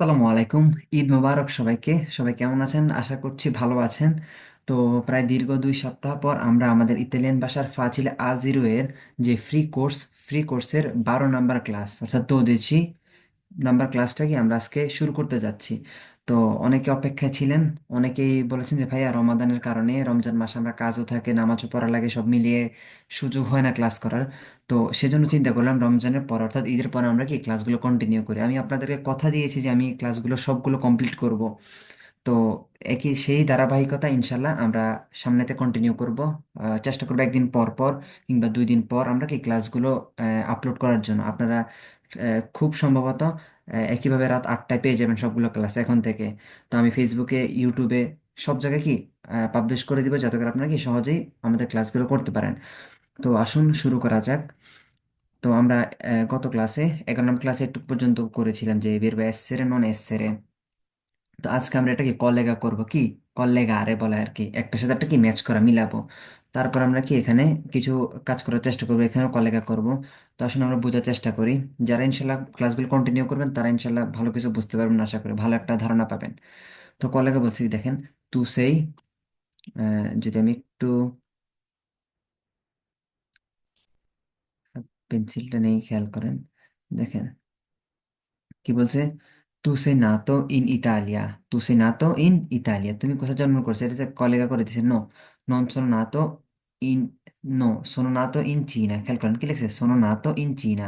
আসসালামু আলাইকুম। ঈদ মোবারক সবাইকে। সবাই কেমন আছেন? আশা করছি ভালো আছেন। তো প্রায় দীর্ঘ দুই সপ্তাহ পর আমরা আমাদের ইতালিয়ান ভাষার ফাজিলে আ জিরো এর যে ফ্রি কোর্স ফ্রি কোর্সের বারো নাম্বার ক্লাস অর্থাৎ দোদেশি নাম্বার ক্লাসটাকে আমরা আজকে শুরু করতে যাচ্ছি। তো অনেকে অপেক্ষায় ছিলেন। অনেকেই বলেছেন যে, ভাইয়া, রমাদানের কারণে রমজান মাসে আমরা কাজও থাকে, নামাজও পড়া লাগে, সব মিলিয়ে সুযোগ হয় না ক্লাস করার। তো সেজন্য চিন্তা করলাম, রমজানের পর অর্থাৎ ঈদের পরে আমরা কি ক্লাসগুলো কন্টিনিউ করি? আমি আপনাদেরকে কথা দিয়েছি যে, আমি ক্লাসগুলো সবগুলো কমপ্লিট করব। তো একই সেই ধারাবাহিকতা ইনশাল্লাহ আমরা সামনেতে কন্টিনিউ করব। চেষ্টা করব একদিন পর পর কিংবা দুই দিন পর আমরা কি ক্লাসগুলো আপলোড করার জন্য। আপনারা খুব সম্ভবত একইভাবে রাত আটটায় পেয়ে যাবেন সবগুলো ক্লাস এখন থেকে। তো আমি ফেসবুকে ইউটিউবে সব জায়গায় কি পাবলিশ করে দিব যাতে করে আপনারা কি সহজেই আমাদের ক্লাসগুলো করতে পারেন। তো আসুন শুরু করা যাক। তো আমরা গত ক্লাসে এগারো নম্বর ক্লাসে একটু পর্যন্ত করেছিলাম যে বেরবে এসেরে নন এস এসেরে তো আজকে আমরা এটাকে কলেগা করব কি? কলেগা আরে বলে আর কি। একটার সাথে একটা কি ম্যাচ করা, মিলাবো। তারপর আমরা কি এখানে কিছু কাজ করার চেষ্টা করব, এখানেও কলেগা করব। তো আসলে আমরা বোঝার চেষ্টা করি। যারা ইনশাল্লাহ ক্লাসগুলো কন্টিনিউ করবেন, তারা ইনশাল্লাহ ভালো কিছু বুঝতে পারবেন আশা করি। ভালো একটা ধারণা পাবেন। তো কলেগা বলছি, দেখেন তু সেই যদি আমি একটু পেন্সিলটা নেই, খেয়াল করেন। দেখেন, কি বলছে? নাতো ইন ইতালিয়া তু সে নাতো ইন ইতালিয়া তুমি কোথায় জন্ম করছ এটা কলেগা করে দিছে নো নন সোনো নাতো ইন নো সোনো নাতো ইন চীনা খেয়াল করেন কি লিখছে সোনো নাতো ইন চীনা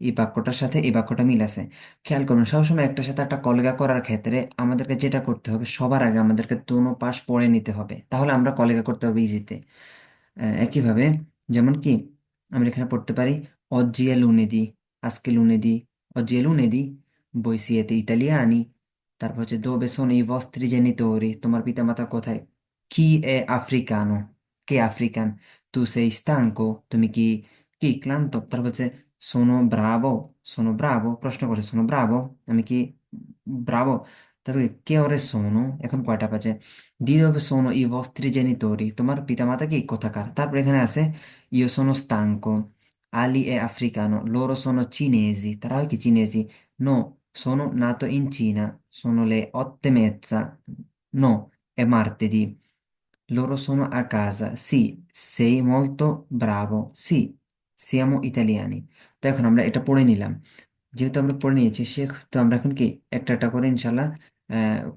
এই বাক্যটার সাথে এই বাক্যটা মিল আছে খেয়াল করুন সবসময় একটার সাথে একটা কলেগা করার ক্ষেত্রে আমাদেরকে যেটা করতে হবে সবার আগে আমাদেরকে দোনো পাশ পড়ে নিতে হবে তাহলে আমরা কলেগা করতে হবে ইজিতে একইভাবে যেমন কি আমরা এখানে পড়তে পারি è lunedì আজকে oggi è lunedì voi siete italiani তারপর হচ্ছে dove sono i vostri genitori তোমার পিতামাতা কোথায় chi è africano কে আফ্রিকান tu sei stanco তুমি কি কি ক্লান্ত তারপর হচ্ছে sono bravo sono bravo প্রশ্ন করছে sono bravo আমি কি ব্রাভো তারপরে কে ওরে sono এখন কয়টা বাজে di dove sono i vostri genitori তোমার পিতামাতা কি কোথাকার তারপর এখানে আছে io sono stanco Ali è africano, loro sono cinesi, তারা হয় কি cinesi? No, sono nato in Cina, sono le otto e mezza. No, è martedì. Loro sono a casa. Sì, sei molto bravo. Sì, siamo italiani. তো এখন আমরা এটা পড়ে নিলাম যেহেতু আমরা পড়ে নিয়েছি সে তো আমরা এখন কি একটা একটা করে ইনশাল্লাহ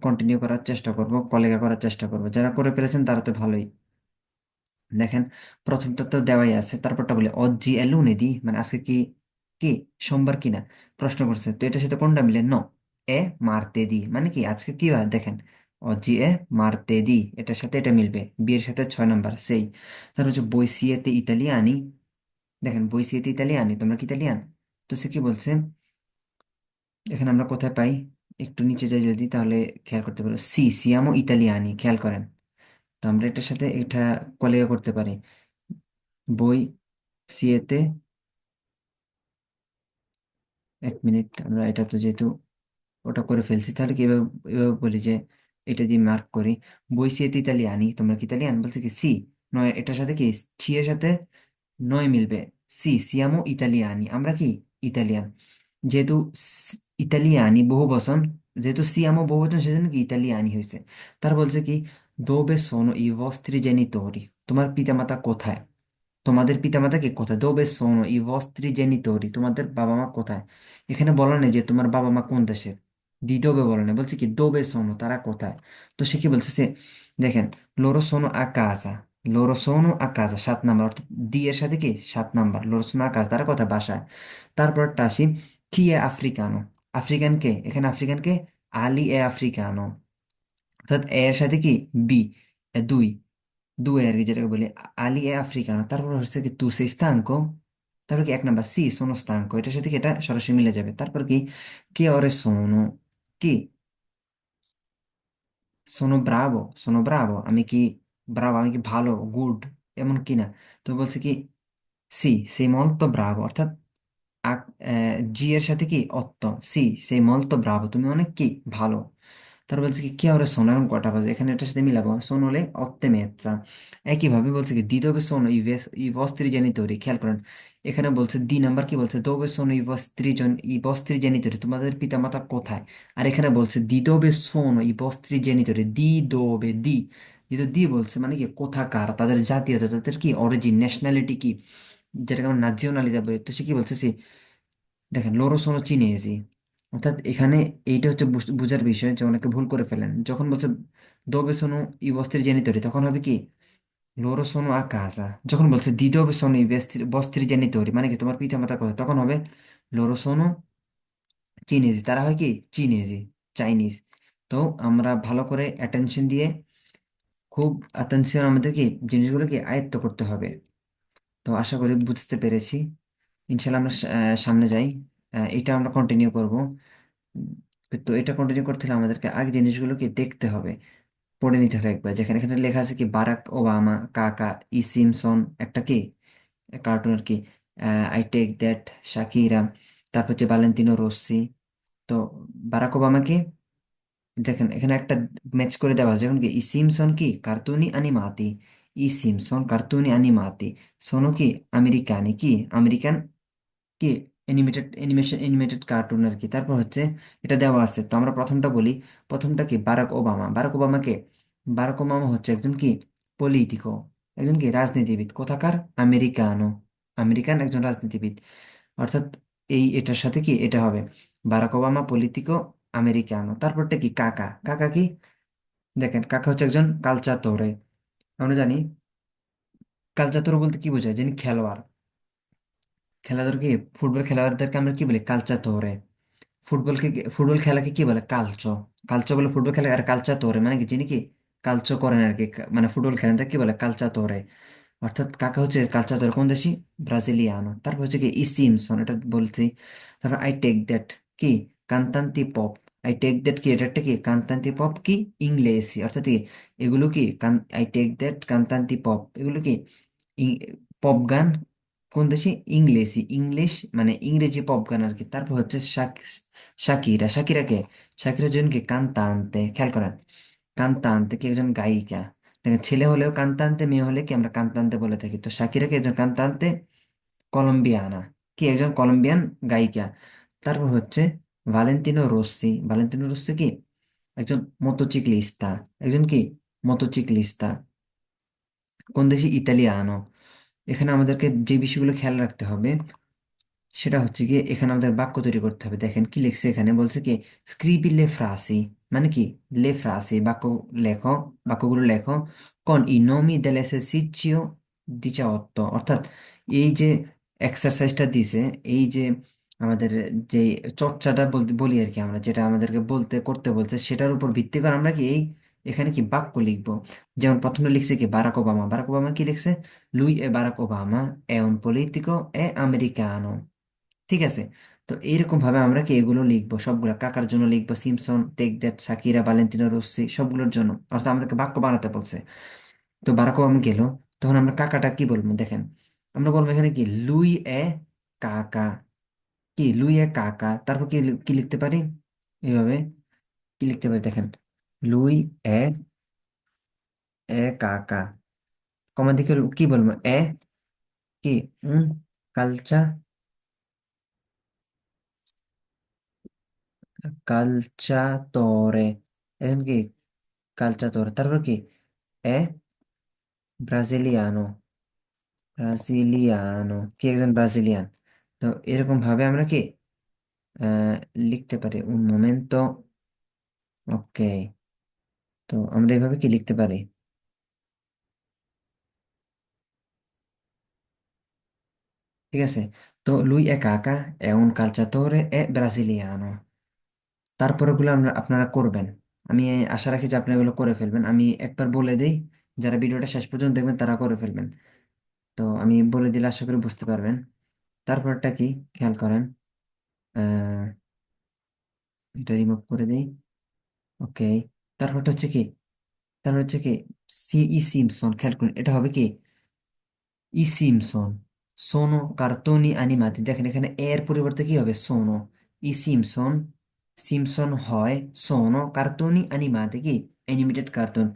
কন্টিনিউ করার চেষ্টা করব কলেগা করার চেষ্টা করব যারা করে ফেলেছেন তারা তো ভালোই দেখেন প্রথমটা তো দেওয়াই আছে তারপরটা বলে অজি এ লুনেদি মানে আজকে কি কি? সোমবার কিনা? প্রশ্ন করছে, তো এটার সাথে কোনটা মিলে? ন এ মারতে দি মানে কি? আজকে কি বার দেখেন, অজি এ মারতে দি এটার সাথে এটা মিলবে। বিয়ের সাথে ছয় নম্বর, সেই। তারপর হচ্ছে বইসিয়েতে ইতালিয়ানি। দেখেন বইসিয়েতে ইতালিয়ানি, তোমরা কি ইতালিয়ান? তো সে কি বলছে, এখানে আমরা কোথায় পাই? একটু নিচে যাই যদি, তাহলে খেয়াল করতে পারো। সি, সিয়ামো ইতালিয়ানি, খেয়াল করেন। তো আমরা এটার সাথে এটা কলিগা করতে পারি। বই সিএতে এক মিনিট, আমরা এটা তো যেহেতু ওটা করে ফেলছি, তাহলে কি এভাবে এভাবে বলি যে এটা দিয়ে মার্ক করি। বই সিএতে ইতালিয়ানি, তোমরা কি ইতালিয়ান? বলছে কি, সি, নয়, এটার সাথে কি ছি এর সাথে নয় মিলবে। সি, সিয়ামো ইতালিয়ানি, আমরা কি ইতালিয়ান? যেহেতু ইতালিয়ানি বহু বচন যেহেতু সিয়ামো বহু বচন সেজন্য কি ইতালিয়ানি হয়েছে। তার বলছে কি, দোবে সোনো ই vostri genitori তোমার পিতামাতা কোথায়? তোমাদের পিতামাতাকে কোথায়? দোবে সোনো, ই vostri genitori তোমাদের বাবা মা কোথায়? এখানে বলা নেই যে তোমার বাবা মা কোন দেশের দি দোবে বলা নেই, বলছে কি, দোবে সোনো, তারা কোথায়? তো সে কি বলতেছে দেখেন লোরো a casa loro sono a casa সাত নাম্বার, অর্থাৎ দি এর সাথে কি? সাত নাম্বার sono a casa তারা কোথায়? বাসায়। তারপর আসি, কি এ আফ্রিকানো? আফ্রিকান কে? এখানে আফ্রিকান কে? আলি এ আফ্রিকানো। অর্থাৎ এর সাথে কি? বি দুই। দুই আর কি যেটাকে বলি আলি এ আফ্রিকানো। তারপর হচ্ছে কি তু সেই স্থাঙ্ক তারপর কি এক নাম্বার সি, সোনো স্থাঙ্ক এটার সাথে কি এটা সরাসরি মিলে যাবে। তারপর কি কে ওরে সোনো? কি? সোনো ব্রাভো সোনো ব্রাভো। আমি কি ব্রাভো? আমি কি ভালো, গুড, এমন কি না? তো বলছে কি সি সেই মলতো ব্রাভো। অর্থাৎ জি এর সাথে কি অত্ত সি সেই মলতো ব্রাভো। তুমি অনেক কি? ভালো। তার বলছে কি, কে ওরে সোনো? এখন কটা বাজে? এখানে এটার সাথে মিলাবো? সোনো হলে অত্তে মেচ্চা একইভাবে বলছে কি দি দোবে সোনো ই ভেস ই vostri genitori খেয়াল করেন। এখানে বলছে দি নাম্বার কি বলছে দোবে সোনো ই vostri জন, ই vostri genitori তোমাদের পিতামাতা কোথায়? আর এখানে বলছে দি দোবে সোনো, ই vostri genitori দি দোবে দি। যেহেতু দি বলছে মানে কি, কোথাকার, তাদের জাতীয়তা, তাদের কি অরিজিন ন্যাশনালিটি কি? যেটাকে আমরা নাজিওনালিটা বলি, তো সে কি বলছে, সে দেখেন, লোরো সোনো চিনিয়েছি অর্থাৎ এখানে এইটা হচ্ছে বুঝ- বুঝার বিষয় যে অনেকে ভুল করে ফেলেন। যখন বলছে, দোবে সোনো ই বস্ত্রী জেনিতরি তখন হবে কি? লোরো সোনো কাজা যখন বলছে দোবে সোনো ই বস্ত্রী জেনিতরি মানে কি? তোমার পিতা মাতা কথা তখন হবে, লোরো সোনো চিনেজি তারা হয় কি? চিনেজি, চাইনিজ। তো আমরা ভালো করে অ্যাটেনশন দিয়ে খুব অ্যাটেনশন আমাদেরকে জিনিসগুলোকে আয়ত্ত করতে হবে। তো আশা করি বুঝতে পেরেছি। ইনশাল্লাহ আমরা সামনে যাই। এটা আমরা কন্টিনিউ করব। তো এটা কন্টিনিউ করতে হলে আমাদেরকে আগে জিনিসগুলোকে দেখতে হবে। পড়ে নিতে হবে একবার। যেখানে এখানে লেখা আছে কি, বারাক ওবামা, কাকা, ই সিমসন, একটা কি? কার্টুন আর কি। আই টেক দ্যাট শাকিরা তারপর হচ্ছে ভ্যালেন্তিনো রোসি তো বারাক ওবামাকে দেখেন, এখানে একটা ম্যাচ করে দেওয়া আছে। যেমন কি, ই সিমসন কি? কার্টুনি আনিমাতি ই সিমসন কার্টুনি আনিমাতি সোনো কি, আমেরিকানি কি? আমেরিকান কি? অ্যানিমেটেড অ্যানিমেশন অ্যানিমেটেড কার্টুন আর কি। তারপর হচ্ছে এটা দেওয়া আছে। তো আমরা প্রথমটা বলি, প্রথমটা কি বারাক ওবামা? বারাক ওবামাকে বারাক ওবামা হচ্ছে একজন কি? পলিটিকো একজন কি? রাজনীতিবিদ, কোথাকার? আমেরিকানো, আমেরিকান একজন রাজনীতিবিদ। অর্থাৎ এই এটার সাথে কি? এটা হবে। বারাক ওবামা পলিটিকো আমেরিকানো। তারপরটা কি? কাকা। কাকা কি? দেখেন, কাকা হচ্ছে একজন কালচাতোরে। আমরা জানি, কালচাতোরে বলতে কি বোঝায়? যিনি খেলোয়াড়। খেলাধুলা কি? ফুটবল খেলোয়াড়দেরকে আমরা কি বলি? কালচাতোরে ফুটবলকে কি- ফুটবল খেলাকে কি বলে? কালচো। কালচো বলে ফুটবল খেলা আর কালচা তোরে। মানে কি? যিনি কি? কালচো করেন আর কি। মানে ফুটবল খেলেন, তাকে কি বলে? কালচা তোরে। অর্থাৎ কাকা হচ্ছে কালচা তোরে? কোন দেশি? ব্রাজিলিয়ানো। তারপর হচ্ছে কি? ই সিমসন, এটা বলছি। তারপর আই টেক দ্যাট কি? কান্তান্তি পপ। আই টেক দ্যাট কি? এটা একটা কি? কান্তান্তি পপ কি? ইংলিশি অর্থাৎ কি? এগুলো কি? আই টেক দ্যাট কান্তান্তি পপ। এগুলো কি? পপ গান? কোন দেশে ইংলিশি ইংলিশ মানে ইংরেজি পপ গান আর কি তারপর হচ্ছে শাক- শাকিরা, শাকিরাকে, শাকিরা জনকে কান্তান্তে, খেয়াল করেন, কান্তান্তে কি একজন গায়িকা? দেখেন, ছেলে হলেও কান্তান্তে, মেয়ে হলে কি আমরা কান্তান্তে বলে থাকি? তো শাকিরাকে একজন কান্তান্তে, কলম্বিয়ানা, কি একজন কলম্বিয়ান গায়িকা। তারপর হচ্ছে ভালেন্তিনো রোসি ভালেন্তিনো রোসি কি? একজন মোতোচিক্লিস্তা, একজন কি? মোতোচিক্লিস্তা। কোন দেশে ইতালিয়ানো এখানে আমাদেরকে যে বিষয়গুলো খেয়াল রাখতে হবে, সেটা হচ্ছে কি এখানে আমাদের বাক্য তৈরি করতে হবে। দেখেন কি লিখছে এখানে? বলছে কি, স্ক্রিবি লে ফ্রাসি মানে কি? লে ফ্রাসি বাক্য লেখো, বাক্যগুলো লেখো। কন con i nomi dell'esercizio 18 অর্থাৎ এই যে এক্সারসাইজটা দিছে, এই যে আমাদের যে চর্চাটা বলতে বলি আর কি আমরা, যেটা আমাদেরকে বলতে, করতে বলছে, সেটার উপর ভিত্তি করে আমরা কি এই এখানে কি বাক্য লিখব? যেমন প্রথমে লিখছে কি বারাক ওবামা। বারাক ওবামা কি লিখছে? লুই এ Barack Obama è un politico e americano ঠিক আছে? তো এইরকম ভাবে আমরা কি এগুলো লিখব? সবগুলা কাকার জন্য লিখব, Simpson Take That Shakira Valentino রossi সবগুলোর জন্য। অর্থাৎ আমাদেরকে বাক্য বানাতে বলছে। তো বারাক ওবামা গেল। তখন আমরা কাকাটা কি বলব? দেখেন, আমরা বলব এখানে কি লুই এ কাকা। কি? লুই এ কাকা। তারপর কি কি লিখতে পারি? এইভাবে কি লিখতে পারি? দেখেন লুই এ এ কাকা কমা দিকে কি বলব? এ, কি? উন কালচা। কালচাতোরে এখন কি? কালচাতোরে তারপর কি? এ, ব্রাজিলিয়ানো। ব্রাজিলিয়ানো। কি একজন ব্রাজিলিয়ান? তো এরকম ভাবে আমরা কি লিখতে পারি। Un momento. ওকে তো আমরা এভাবে কি লিখতে পারি? ঠিক আছে। তো লুই è caca è un calciatore e brasiliano তারপরে গুলো আমরা, আপনারা করবেন। আমি আশা রাখি যে আপনারা এগুলো করে ফেলবেন। আমি একবার বলে দিই, যারা ভিডিওটা শেষ পর্যন্ত দেখবেন তারা করে ফেলবেন। তো আমি বলে দিলে আশা করি বুঝতে পারবেন। তারপরটা কি? খেয়াল করেন। এটা রিমুভ করে দিই। ওকে তারপরটা হচ্ছে কি তারপর হচ্ছে কি, সি ই সিমসন, খেয়াল করুন, এটা হবে কি? ই সিমসন, সোনো কার্টুনি অ্যানিমাতি। দেখেন এখানে এর পরিবর্তে কি হবে? সোনো। ই সিমসন সিমসন হয় সোনো কার্টুনি অ্যানিমাতে কি? Animated cartoon.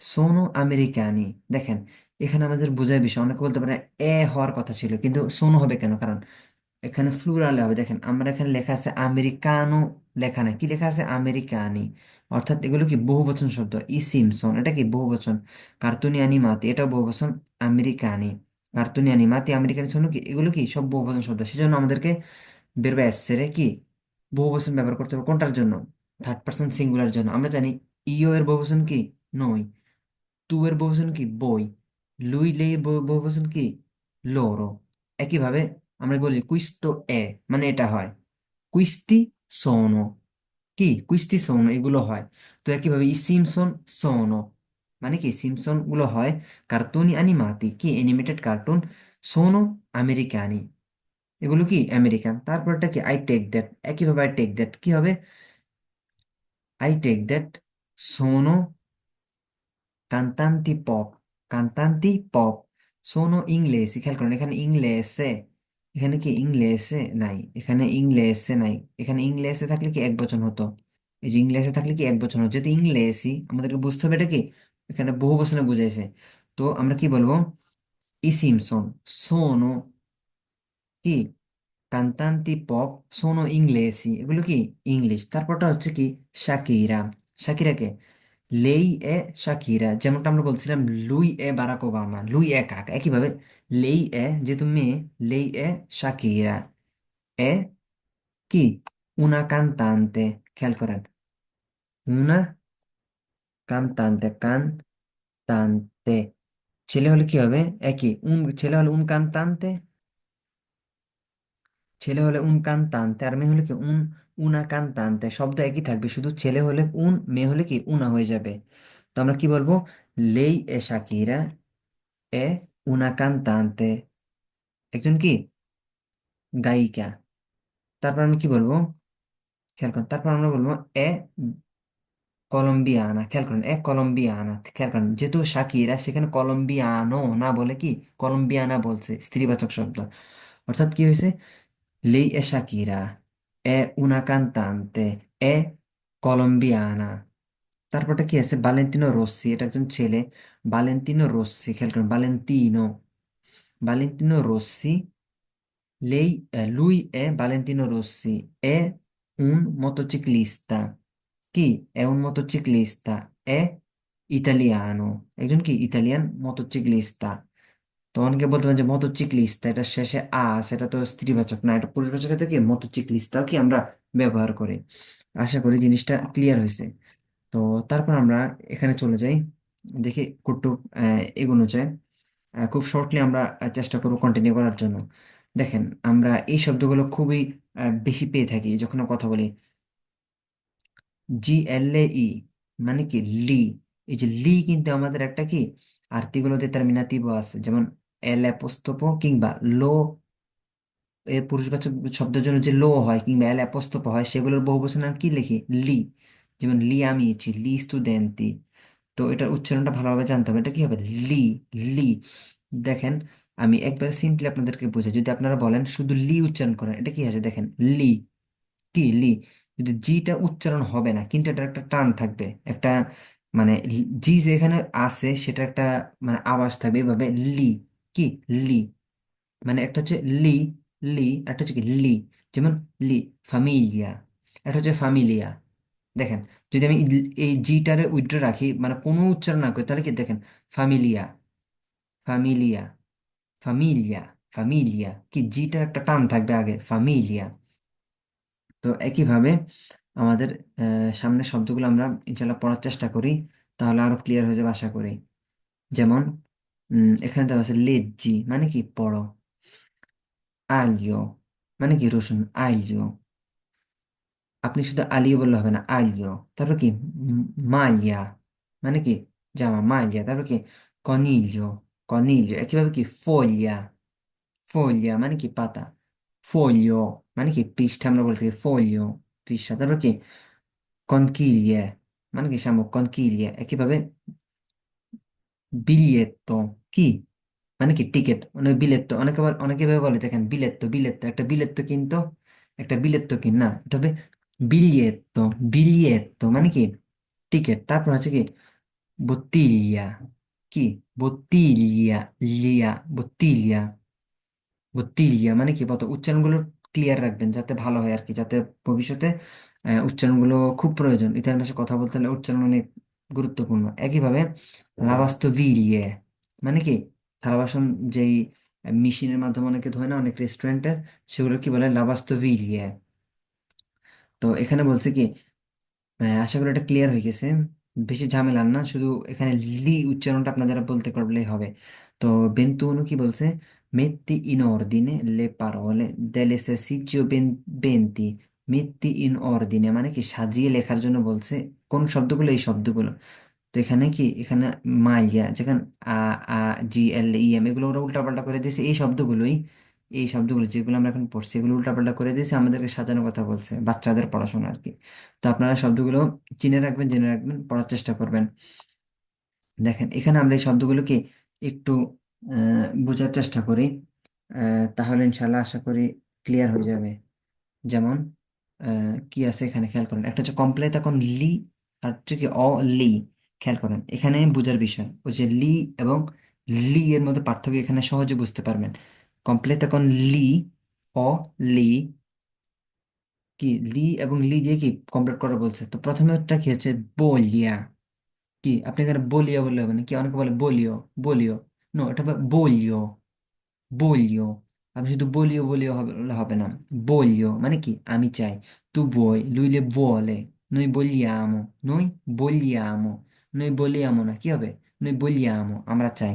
সোনো আমেরিকানি। দেখেন, এখানে আমাদের বোঝার বিষয়, অনেকে বলতে পারে এ হওয়ার কথা ছিল, কিন্তু সোনো হবে কেন? কারণ এখানে ফ্লুরালে হবে। দেখেন, আমরা এখানে লেখা আছে আমেরিকানো লেখা নাই। কি লেখা আছে? আমেরিকানি। অর্থাৎ এগুলো কি বহুবচন শব্দ? ই সিমসন। এটা কি বহুবচন? কার্টুনি অ্যানিমাতি। এটা বহুবচন আমেরিকানি। কার্টুনি অ্যানিমাতি আমেরিকানি শোনো কি? এগুলো কি সব বহুবচন শব্দ? সেজন্য আমাদেরকে বেরবে এসেরে কি বহুবচন ব্যবহার করতে হবে। কোনটার জন্য? থার্ড পার্সন সিঙ্গুলার জন্য। আমরা জানি ইও এর বহুবচন কি? নই তু এর বহুবচন কি? বই। লুই লে বহুবচন কি? লোরো। একইভাবে আমরা বলি কুইস্তো এ মানে এটা হয়। কুইস্তি সোনো। কি? কুইস্তি সোনো এগুলো হয়। তো একইভাবে ই সিমসন সোনো। মানে কি? সিমসনগুলো হয় কার্টুনি অ্যানিমাতি। কি? Animated cartoon. সোনো আমেরিকানি। এগুলো কি? আমেরিকান। তারপরটা কি? I take that. একইভাবে আই টেক দ্যাট। কি হবে? আই টেক দ্যাট সোনো কান্তান্তি পপ। কান্তান্তি পপ। সোনো ইংলেসি। খেয়াল করেন, এখানে ইংলেসে এখানে কি ইংলেসে নাই? এখানে ইংলেসে নাই। এখানে ইংলেসে থাকলে কি এক বচন হতো? এই যে ইংলেসে থাকলে কি এক বচন হতো? যদি ইংলেসি, আমাদেরকে বুঝতে হবে এটা কি? এখানে বহু বচনে বুঝাইছে। তো আমরা কি বলব? ই সিমসন। সোনো কি? কান্তান্তি পপ, সোনো ইংলেসি। এগুলো কি? ইংলিশ। তারপরটা হচ্ছে কি? শাকিরা। শাকিরাকে লেই এ শাকিরা, যেমনটা আমরা বলছিলাম লুই এ বারাক ওবামা, লুই এ কাক, একইভাবে লেই এ যেহেতু মেয়ে লেই এ শাকিরা, এ কি? উনা কান্তান্তে, খেয়াল করেন। উনা কান্তান্তে কান্তান্তে। ছেলে হলে কি হবে? একই। উন ছেলে হলে উন কান্তান্তে, ছেলে হলে উন কান্তান্তে, আর মেয়ে হলে কি? উন উনা কান্তান্তে, শব্দ একই থাকবে, শুধু ছেলে হলে উন, মেয়ে হলে কি, উনা হয়ে যাবে। তো আমরা কি বলব? লেই এ শাকিরা এ উনা কান্তান্তে। একজন কি? গায়িকা। তারপর আমি কি বলব? খেয়াল করেন, তারপর আমরা বলব এ কলম্বিয়ানা। খেয়াল করেন, এ কলম্বিয়ানা, খেয়াল করেন। যেহেতু শাকিরা, সেখানে কলম্বিয়ানো না বলে কি? কলম্বিয়ানা বলছে, স্ত্রীবাচক শব্দ। অর্থাৎ কি হয়েছে? লেই এ শাকিরা। এ উনা কান্তান্তে এ কলম্বিয়ানা তারপরটা কি আছে ভালেন্তিনো রossi এটা একজন ছেলে ভালেন্তিনো রossi খেয়াল করেন ভালেন্তিনো ভালেন্তিনো রossi lei, eh, lui è Valentino Rossi, è un motociclista. Chi è un motociclista? È italiano. একজন কি ইতালিয়ান মোটরসাইক্লিস্তা তো অনেকে বলতে পারেন যে মোটরসাইক্লিস্তা এটা শেষে আ সেটা তো স্ত্রীবাচক না এটা পুরুষবাচক ক্ষেত্রে কি মোটরসাইক্লিস্তাও কি আমরা ব্যবহার করি? আশা করি জিনিসটা ক্লিয়ার হয়েছে। তো তারপর আমরা এখানে চলে যাই দেখি আহ, এগোনো যায়। খুব শর্টলি আমরা চেষ্টা করব কন্টিনিউ করার জন্য। দেখেন আমরা এই শব্দগুলো খুবই বেশি পেয়ে থাকি যখন কথা বলি। জি এল এ ই মানে কি লি? এই যে লি কিন্তু আমাদের একটা কি? আর্টিকুলো determinativo আছে যেমন এল কিংবা লো এর পুরুষবাচক শব্দের জন্য যে লো হয় কিংবা এল অ্যাপোস্ট্রোফ হয়, সেগুলোর বহুবচন আমরা কি লিখি? লি। যেমন লি আমি আমিছি লি স্টুডেন্টি তো এটার উচ্চারণটা ভালোভাবে জানতে হবে। এটা কি হবে? লি লি। দেখেন, আমি একবার সিম্পলি আপনাদেরকে বুঝাই। যদি আপনারা বলেন শুধু লি উচ্চারণ করেন, এটা কি আছে দেখেন, লি। কি লি? যদি জিটা উচ্চারণ হবে না, কিন্তু এটা একটা টান থাকবে। একটা মানে জি যেখানে আছে সেটা একটা মানে আওয়াজ থাকবে। এভাবে লি। কি? লি। মানে একটা হচ্ছে লি লি একটা হচ্ছে কি? লি। যেমন লি ফামিলিয়া একটা হচ্ছে ফামিলিয়া দেখেন যদি আমি এই জিটারে উইড্রো রাখি মানে কোনো উচ্চারণ না করি তাহলে কি? দেখেন ফামিলিয়া ফামিলিয়া ফামিলিয়া ফামিলিয়া কি? জিটার একটা টান থাকবে আগে ফামিলিয়া তো একইভাবে আমাদের আহ, সামনের শব্দগুলো আমরা ইনশাল্লাহ পড়ার চেষ্টা করি তাহলে আরও ক্লিয়ার হয়ে যাবে আশা করি। যেমন উম, এখানে দেওয়া আছে লেজ্জি মানে কি পড়ো আলিও মানে কি রসুন আইলিও আপনি শুধু আলিও বললে হবে না আলিও তারপর কি উম, মালিয়া মানে কি জামা মালিয়া তারপর কি কনিলিও কনিলিও একইভাবে কি ফোলিয়া ফোলিয়া মানে কি পাতা ফোলিও মানে কি পৃষ্ঠা আমরা বলতে ফোলিও পৃষ্ঠা তারপর কি কনকিলিয়ে মানে কি শামুক কনকিলিয়ে একইভাবে বিলিয়েত্তো কি মানে কি? টিকিট মানে বিলেত্তো অনেকে অনেকে ভাবে বলে, দেখেন বিলেত্তো বিলেত্তো একটা বিলেত্তো কিনতো, একটা বিলেত্তো কিন না, এটা হবে বিলিয়েত্তো বিলিয়েত্তো মানে কি? টিকিট তারপর হচ্ছে কি? বত্তিলিয়া কি বত্তিলিয়া লিয়া বত্তিলিয়া বত্তিলিয়া মানে কি? বলতো উচ্চারণগুলো ক্লিয়ার রাখবেন যাতে ভালো হয় আর কি, যাতে ভবিষ্যতে উচ্চারণগুলো খুব প্রয়োজন। ইতালিয়ান ভাষায় কথা বলতে হলে উচ্চারণ অনেক গুরুত্বপূর্ণ। একইভাবে লাভাস্তোভিলিয়ে মানে কি? থালা বাসন যেই মেশিনের মাধ্যমে অনেকে ধোয় না, অনেক রেস্টুরেন্টের সেগুলো কি বলে? লাভাস্তোভিলিয়ে তো এখানে বলছে কি আশা করি এটা ক্লিয়ার হয়ে গেছে। বেশি ঝামেলার না, শুধু এখানে লি উচ্চারণটা আপনারা বলতে পারলেই হবে। তো বেন্তুনো কি বলছে? metti in ordine le parole dell'esercizio ben- 20 metti in ordine মানে কি সাজিয়ে লেখার জন্য বলছে, কোন শব্দগুলো? এই শব্দগুলো। তো এখানে কি? এখানে মাইয়া, যেখানে আ আ, জি, এল, ই, এম, এগুলো ওরা উল্টাপাল্টা করে দিয়েছে। এই শব্দগুলোই, এই শব্দগুলো যেগুলো আমরা এখন পড়ছি, এগুলো উল্টাপাল্টা করে দিয়েছে, আমাদেরকে সাজানোর কথা বলছে, বাচ্চাদের পড়াশোনা আর কি। তো আপনারা শব্দগুলো চিনে রাখবেন, জেনে রাখবেন, পড়ার চেষ্টা করবেন। দেখেন, এখানে আমরা এই শব্দগুলোকে একটু বোঝার চেষ্টা করি। তাহলে ইনশাল্লাহ আশা করি ক্লিয়ার হয়ে যাবে। যেমন কি আছে এখানে? খেয়াল করেন। একটা হচ্ছে কমপ্লেত এখন লি, আর হচ্ছে কি অ, লি। খেয়াল করেন, এখানে বোঝার বিষয়, ওই যে লি এবং লি এর মধ্যে পার্থক্য এখানে সহজে বুঝতে পারবেন। কমপ্লেত এখন লি, অ, লি। কি? লি এবং লি দিয়ে কি কমপ্লিট করা বলছে? তো প্রথমে ওটা কি হচ্ছে? বলিয়া। কি? আপনি এখানে বলিয়া বললে হবে না? কি? অনেকে বলে বলিও বলিও। নো এটা বলিও। বলিও। আপনি শুধু বলিও বলিও হবে হবে না। বলিও মানে কি? আমি চাই। তু vuoi lui le vuole noi vogliamo noi নই noi vogliamo না, কি হবে? noi vogliamo আমরা চাই।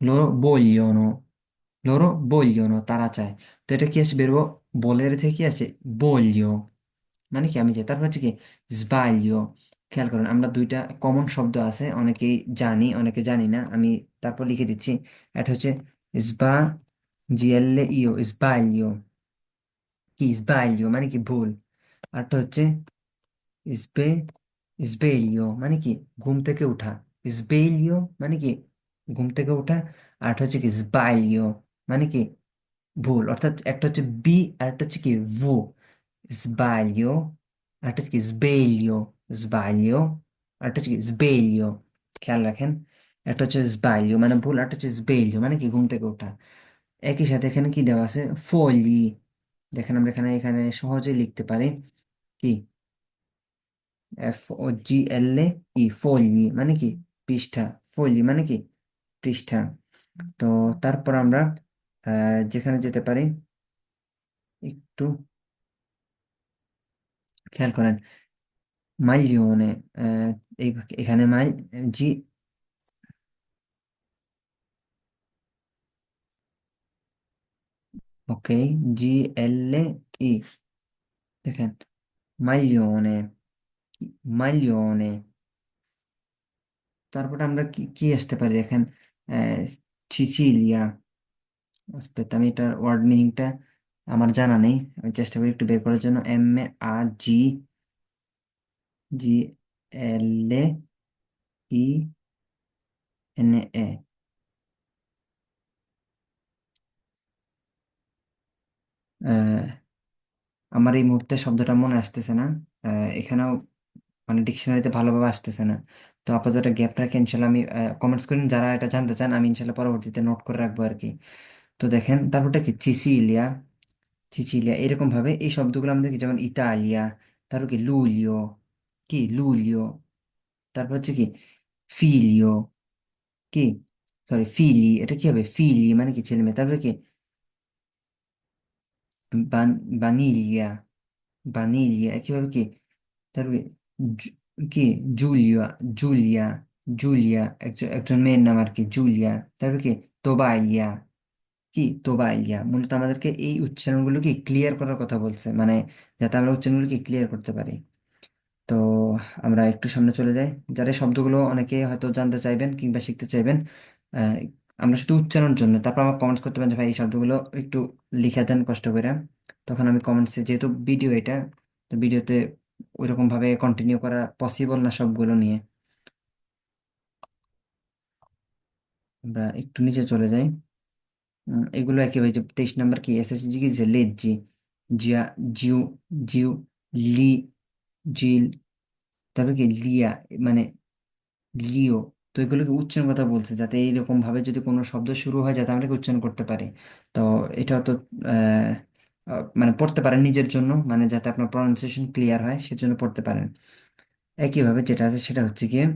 loro vogliono loro vogliono তারা চায়। তো এটা কি আসে বেরবো বলের থেকে আসে voglio মানে কি আমি চাই? তারপর হচ্ছে কি? sbaglio খেয়াল করেন, আমরা দুইটা কমন শব্দ আছে, অনেকেই জানি, অনেকে জানি না, আমি তারপর লিখে দিচ্ছি। এটা হচ্ছে sba জিএলএ ইও sbaglio. কি sbaglio? মানে কি ভুল আরটা হচ্ছে sbe sveglio মানে কি ঘুম থেকে উঠা sveglio মানে কি ঘুম থেকে উঠা আর একটা হচ্ছে কি sbaglio. মানে কি ভুল অর্থাৎ একটা হচ্ছে বি আর একটা হচ্ছে কি ভু sbaglio. আর একটা হচ্ছে কি sbaglio. আর একটা হচ্ছে কি sveglio খেয়াল রাখেন একটা হচ্ছে sbaglio. মানে ভুল আর একটা হচ্ছে sveglio মানে কি ঘুম থেকে ওঠা একই সাথে এখানে কি দেওয়া আছে? ফলি। দেখেন আমরা এখানে এখানে সহজে লিখতে পারি কি? F O G L A E ফলি। মানে কি? পৃষ্ঠা। ফলি মানে কি? পৃষ্ঠা। তো তারপর আমরা যেখানে যেতে পারি একটু খেয়াল করেন আহ, এই এখানে মাইল জি ওকে জি এল ই দেখেন মাইলিওনে মাইলিওনে তারপর আমরা কি কি আসতে পারি? দেখেন আস্পেট আমি এটার ওয়ার্ড মিনিংটা আমার জানা নেই। আমি চেষ্টা করি একটু বের করার জন্য। M A R G G L A E N A আমার এই মুহূর্তে শব্দটা মনে আসতেছে না। এখানেও মানে ডিকশনারিতে ভালোভাবে আসতেছে না। তো আপাতত একটা গ্যাপ রাখে, ইনশাল্লাহ আমি কমেন্টস করেন, যারা এটা জানতে চান, আমি ইনশাল্লাহ পরবর্তীতে নোট করে রাখব আর কি। তো দেখেন, তারপরটা কি? চিচি চিচিলিয়া চিচিলিয়া এরকম ভাবে এই শব্দগুলো আমাদের কি? যেমন ইতালিয়া তারপর কি? লুলিও কি? লুলিও তারপর হচ্ছে কি? ফিলিও কি? সরি ফিলি এটা কি হবে? ফিলি মানে কি? ছেলে মেয়ে তারপরে কি? বান- বানিলিয়া বানিলিয়া কীভাবে কি তারপরে কি জুলিয়া জুলিয়া জুলিয়া একজন একজন মেয়ের নাম আর কি জুলিয়া তারপরে কি তোবাইয়া কি তোবাইয়া মূলত আমাদেরকে এই উচ্চারণগুলোকে ক্লিয়ার করার কথা বলছে মানে যাতে আমরা উচ্চারণগুলোকে ক্লিয়ার করতে পারি তো আমরা একটু সামনে চলে যাই যারা শব্দগুলো অনেকে হয়তো জানতে চাইবেন কিংবা শিখতে চাইবেন আমরা শুধু উচ্চারণের জন্য, তারপর আমার কমেন্টস করতে পারেন যে, ভাই, এই শব্দগুলো একটু লিখে দেন কষ্ট করে। তখন আমি কমেন্টসে যেহেতু ভিডিও এটা, তো ভিডিওতে ওইরকম ভাবে কন্টিনিউ করা পসিবল না সবগুলো নিয়ে। আমরা একটু নিচে চলে যাই। এগুলো একেবারে যে তেইশ নাম্বার কি? এসএসজি কি? দিছে লেজ্জি জিয়া, জিউ জিউ, লি, জিল। তারপরে কি? লিয়া মানে লিও। তো এগুলোকে উচ্চারণ কথা বলছে, যাতে এইরকম ভাবে যদি কোনো শব্দ শুরু হয় যাতে আমরা উচ্চারণ করতে পারি। তো এটা তো মানে পড়তে পারেন নিজের জন্য মানে যাতে আপনার প্রনাউন্সিয়েশন ক্লিয়ার হয় সেজন্য পড়তে পারেন। একইভাবে যেটা আছে সেটা হচ্ছে গিয়ে,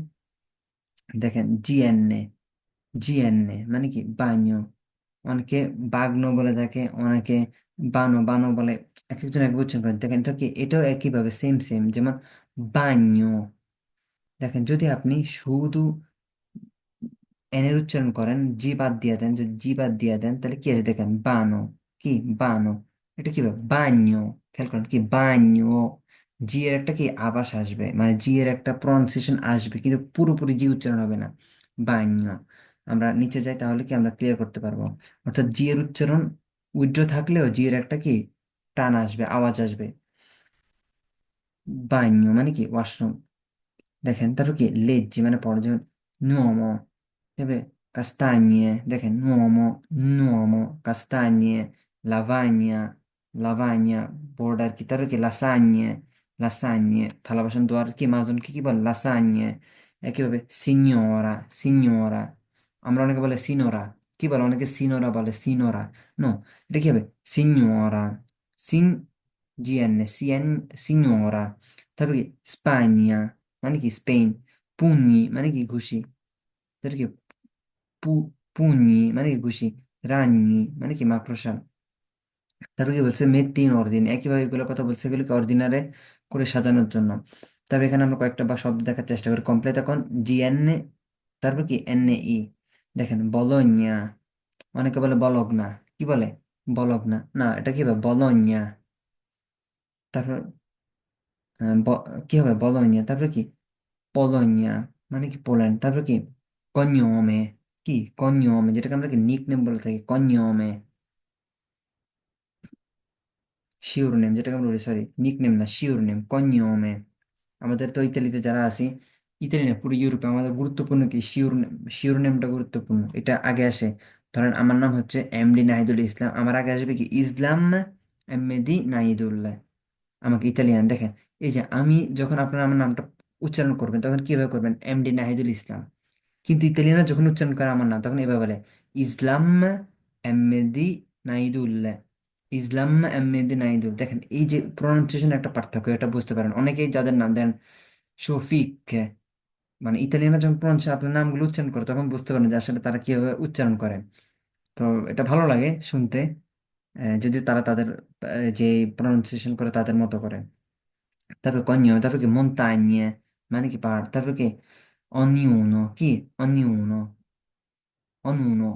দেখেন জিএনএ জিএনএ মানে কি? বাঞ্য অনেকে বাগ্ন বলে থাকে, অনেকে বানো বানো বলে এক একজন এক উচ্চারণ করেন দেখেন, এটা কি? এটাও একইভাবে সেম সেম যেমন বাঞ্য দেখেন, যদি আপনি শুধু এনের উচ্চারণ করেন, জি বাদ দিয়ে দেন, যদি জি বাদ দিয়ে দেন, তাহলে কি আছে দেখেন? বানো। কি? বানো। এটা কি বান্য। খেয়াল করেন কি? বান্য। জি এর একটা কি? আভাস আসবে। মানে জি এর একটা প্রনাউন্সিয়েশন আসবে, কিন্তু পুরোপুরি জি উচ্চারণ হবে না। বান্য। আমরা নিচে যাই, তাহলে কি আমরা ক্লিয়ার করতে পারব? অর্থাৎ জি এর উচ্চারণ উইড্র থাকলেও জি এর একটা কি? টান আসবে, আওয়াজ আসবে। বান্য মানে কি? ওয়াশরুম। দেখেন, তারপর কি? লেজ্জি মানে পড়ে, যেমন nuomo এভাবে castagne দেখেন nuomo nuomo castagne, lavagna lavagna board আর কি তারপর কি lasagne lasagne থালা বাসন ধোয়ার কি মাজনকে কি বলে lasagne? একইভাবে signora signora আমরা অনেকে বলে সিনোরা কি বলে অনেকে সিনোরা বলে সিনোরা নো এটা কি হবে signora সিন জিএন সিএন signora তারপর কি স্পানিয়া মানে কি স্পেন পুñi মানে কি ঘুষি তারপর কি পু পুñi মানে কি ঘুষি রাগni মানে কি মাকড়সা তারপর কি বলছে মে তিন অর্দিন একইভাবে এগুলো কথা বলছে এগুলোকে অর্দিনারে করে সাজানোর জন্য তবে এখানে আমরা কয়েকটা বা শব্দ দেখার চেষ্টা করি কমপ্লিট এখন জিএনএ তারপর কি এন ই দেখেন বলঞ্ঞা অনেকে বলে বলগ্না কি বলে বলগ্না না এটা কি হবে বলঞ্ঞা তারপর কি হবে বলঞ্ঞা তারপরে কি পলোনিয়া মানে কি পোল্যান্ড তারপর কি কনিয়মে কি? কনিয়মে যেটাকে আমরা কি নিক নেম বলে থাকি কনিয়মে শিওর নেম যেটাকে আমরা বলি সরি নিক নেম না শিওর নেম কনিয়মে আমাদের তো ইতালিতে যারা আছি, ইতালি না, পুরো ইউরোপে আমাদের গুরুত্বপূর্ণ কি? শিওর শিওর নেমটা গুরুত্বপূর্ণ, এটা আগে আসে। ধরেন, আমার নাম হচ্ছে এমডি নাহিদুল ইসলাম, আমার আগে আসবে কি? ইসলাম এমএডি নাহিদুল্লাহ। আমাকে ইতালিয়ান, দেখেন, এই যে আমি যখন আপনার আমার নামটা উচ্চারণ করবেন, তখন কীভাবে করবেন? এমডি নাহিদুল ইসলাম। কিন্তু ইতালিয়ানরা যখন উচ্চারণ করে আমার নাম, তখন এভাবে বলে, ইসলাম এমএদি নাইদুল্লাহ ইসলাম এমএদি নাইদুল। দেখেন, এই যে প্রনাউন্সিয়েশন একটা পার্থক্য, এটা বুঝতে পারেন। অনেকেই যাদের নাম দেন শফিক মানে ইতালিয়ানরা যখন প্রনাউন্সিয়েশন আপনার নামগুলো উচ্চারণ করে, তখন বুঝতে পারেন যে আসলে তারা কীভাবে উচ্চারণ করে। তো এটা ভালো লাগে শুনতে যদি তারা তাদের যে প্রনাউন্সিয়েশন করে, তাদের মতো করে। তারপর কগno তারপর কি montagne মানে কি পাহাড়। তারপর কি ognuno কি ognuno ognuno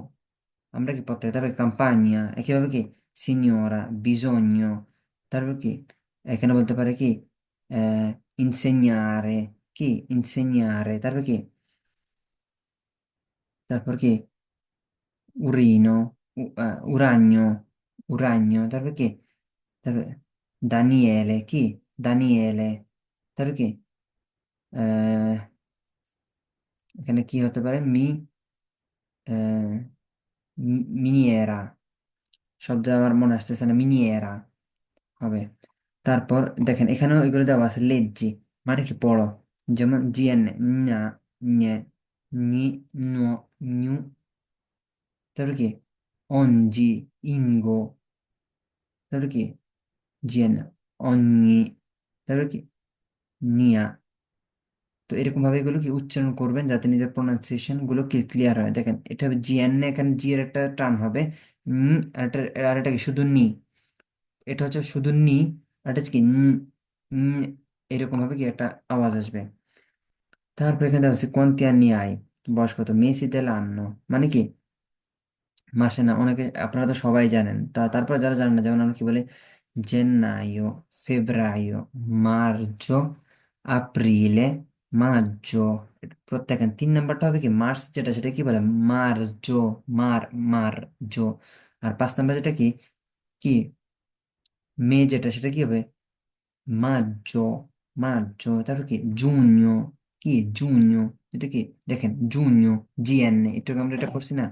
আমরা কি পড়তে তারপর campagna একেভাবে কি signora bisogno তারপর কি এখানে বলতে পারে কি আহ, insegnare কি insegnare তারপর কি তারপর কি urino u- আহ, uragno uragno তারপর কি তারপর Daniele কি Daniele তারপর কি আহ, এখানে কি হতে পারে? মি মিনিয়েরা। শব্দ আমার মনে আসতেছে না, মিনিয়েরা হবে। তারপর দেখেন, এখানেও এগুলো দেওয়া আছে, লেজ্জি মানে কি পড়ো যেমন জিএন no ñu তারপর কি? অঞ্জি ইঙ্গো তারপর কি? জিএন অঞ্ñi তারপর কি? নিয়া। তো এরকম ভাবে এগুলো কি উচ্চারণ করবেন যাতে নিজের প্রোনাউন্সিয়েশনগুলো ক্লিয়ার হয়। দেখেন এটা হবে জিএন এখানে জি এর একটা টান হবে। আর এটা কি শুধু নি। এটা হচ্ছে শুধু নি আর এটা কি উম, উম, এরকম ভাবে কি একটা আওয়াজ আসবে। তারপর এখানে দেখা যাচ্ছে কোনতিয়া নিয়াই বয়স কত? মেসি তেল আন্ন মানে কি? মাসে না অনেকে আপনারা তো সবাই জানেন। তা তারপর যারা জানেন না যেমন আমরা কি বলি? জেন্নাইও ফেব্রাইও মার্চো এপ্রিলে মার্চো প্রত্যেক তিন নাম্বারটা হবে কি মার্চ যেটা, সেটা কি বলে? মার্জো, মার, মার্জো। আর পাঁচ নাম্বার যেটা কি? কি? মে যেটা, সেটা কি হবে? মার্জো মার্জো। তারপর কি? জুনিও কি? জুনিও এটা কি? দেখেন জুনিও জিএনএ একটু আমরা এটা করছি না?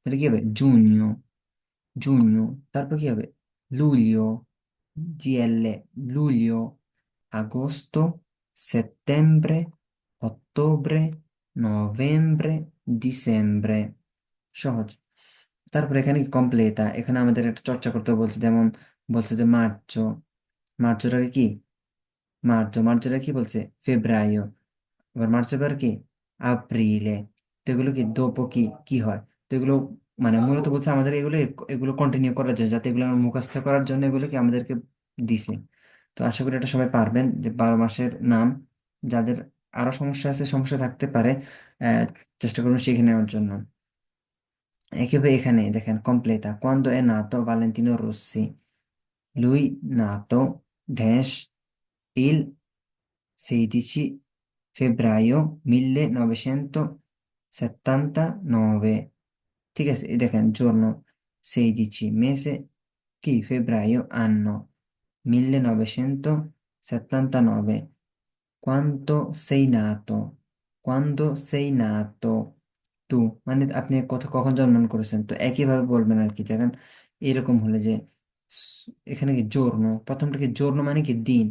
তাহলে কি হবে? জুনিও জুনিও তারপর কি হবে? লুলিও জিএলএ লুলিও আগস্ট সেপ্টেম্বরে অক্টোবরে নভেম্বরে ডিসেম্বরে সহজ তারপর এখানে কমপ্লেতা এখানে আমাদের একটা চর্চা করতে বলছে যেমন বলছে যে মার্চো মার্চোটাকে কি মার্চো মার্চোটা কি বলছে ফেব্রুয়ারিও এবার মার্চের পর কি আপ্রিলে তো এগুলো কি দোপো কি কি হয় তো এগুলো মানে মূলত বলছে আমাদের এগুলো এগুলো কন্টিনিউ করার জন্য যাতে এগুলো মুখস্থ করার জন্য এগুলো কি আমাদেরকে দিছে তো আশা করি এটা সবাই পারবেন যে বারো মাসের নাম যাদের আরো সমস্যা আছে সমস্যা থাকতে পারে আহ, চেষ্টা করুন শিখে নেওয়ার জন্য একেবারে এখানে দেখেন কমপ্লেতা quando è nato Valentino Rossi lui nato dash il 16 febbraio 1979 ঠিক আছে এই দেখেন giorno 16 mese কি febbraio anno 1979 quando sei nato? Quando sei nato? তু মানে আপনি কত কখন জন্মগ্রহণ করেছেন? তো একইভাবে বলবেন আর কি দেখেন এরকম হলে যে এখানে কি জোরনো? প্রথমটা কি জোরনো মানে কি দিন?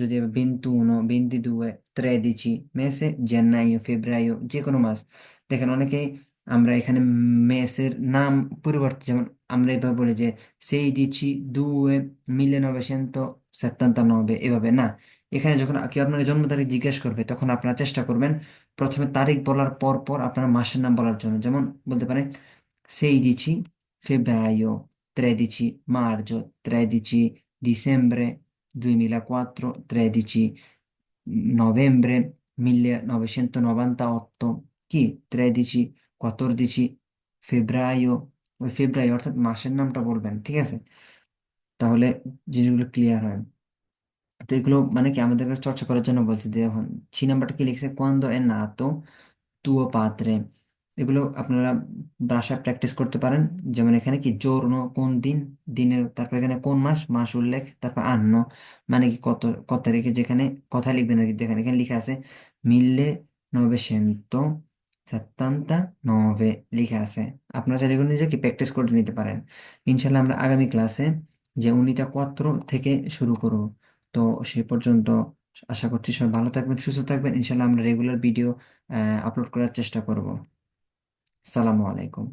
যদি 21 22 13 মেসে জেনাইও ফেব্রুয়ারিও যে কোনো মাস। দেখেন অনেকেই আমরা এখানে মেসের নাম পরিবর্তে যেমন আমরা এভাবে বলি যে, সেই দিচ্ছি দুয়ে মিলে নবেসেন্তো সেপ্তান্তানবে এভাবে না? এখানে যখন কেউ আপনাকে জন্ম তারিখ জিজ্ঞেস করবে তখন আপনারা চেষ্টা করবেন প্রথমে তারিখ বলার পর পর আপনারা মাসের নাম বলার জন্য। যেমন বলতে পারেন সেই দিচ্ছি ফেব্রুয়ারিও 13 মার্চ 13 ডিসেম্বরে দুই মিলাকুয়ার্ত্র ত্রয় দিচ্ছি নভেম্বরে 2004, 13 novembre 1998 কি? 13 14 ফেব্রুয়ারিও ওই ফেব্রুয়ারি অর্থাৎ মাসের নামটা বলবেন ঠিক আছে? তাহলে জিনিসগুলো ক্লিয়ার হয়। তো এগুলো মানে কি আমাদের চর্চা করার জন্য বলছি যে এখন সি নাম্বারটা কি লিখছে? কোয়ান্দো এ না তো তুও পাত্রে। এগুলো আপনারা বাসায় প্র্যাকটিস করতে পারেন। যেমন এখানে কি জোরনো কোন দিন? দিনের, তারপর এখানে কোন মাস? মাস উল্লেখ, তারপর আন্ন মানে কি কত কত তারিখে যেখানে কথা লিখবেন আর কি? যেখানে, এখানে লিখা আছে, মিললে নবেসেন্তো সাত্তান্তা নবে লিখা আছে। আপনারা চাইলে নিজে কি প্র্যাকটিস করে নিতে পারেন। ইনশাল্লাহ আমরা আগামী ক্লাসে যে উনিতা কোয়াত্র থেকে শুরু করব তো সে পর্যন্ত আশা করছি সবাই ভালো থাকবেন, সুস্থ থাকবেন। ইনশাল্লাহ আমরা রেগুলার ভিডিও আপলোড করার চেষ্টা করব। সালামু আলাইকুম।